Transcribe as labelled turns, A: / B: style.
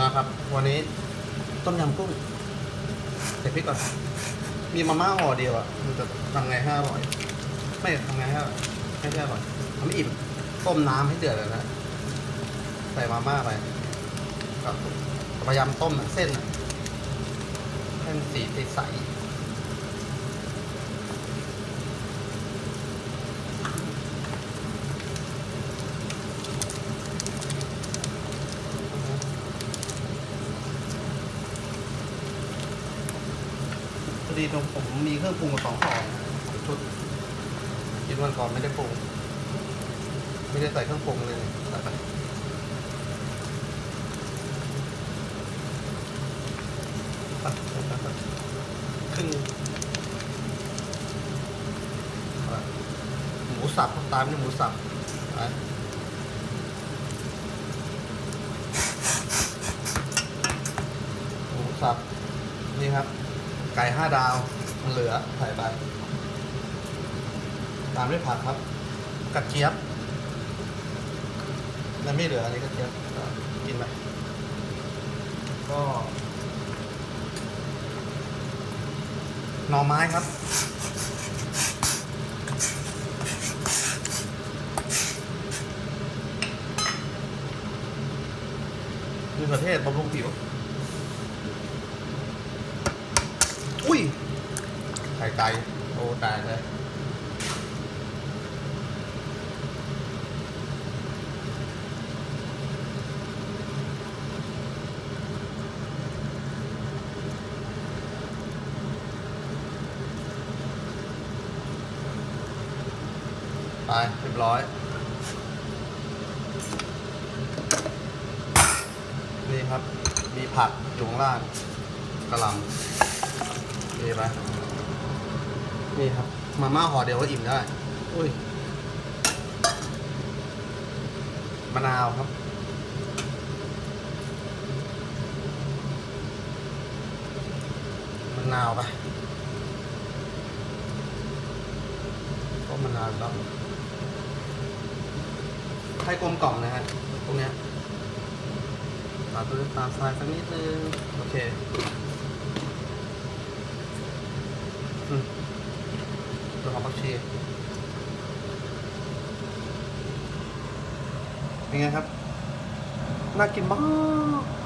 A: มาครับ วันนี้ต้มยำกุ้งใส่พริกก่อน มีมาม่าห่อเดียวอะมันจะทำไงให้อร่อย ไม่ทำไงให้ไม่ให้ได้อร่อยทำไม่อิ่มต้มน้ำให้เดือดเลยนะใส่มาม่าไปครับพยายามต้มเส้นให้มันสีใส ๆพอดีตรงผมมีเครื่องปรุงสองห่อนะชุดกินวันก่อนไม่ได้ปรุง ไม่ได้ใส่เครื่องปรุงเลยใส่ไปครึ่งหมูสับตามด้วยหมูสับหมูสับ นี่ครับ ไก่ห้าดาว มันเหลือใส่ไป ตามด้วยผักครับ กระเจี๊ยบแล้วไม่เหลืออันนี้กระเจี๊ยบกินไปก็หน่อไม้ครับมีประเทศบำรุงผิว อุ้ย ไข่ไก่โอ้ตายเลยไปเรียบร้อย นี่ครับ มีผักอยู่ข้างล่างกระหลำนี่ไป นี่ครับ มาม่าห่อเดียวก็อิ่มได้อุ้ยมะนาวครับ มะนาวไปก็มะนาวต้องให้กลมกล่อมนะฮะพวกเนี้ยตามด้วยน้ำตาลทรายสักนิดนึง โอเค อืม ตัวหอมผักชีเป็นไงครับ น่ากินมาก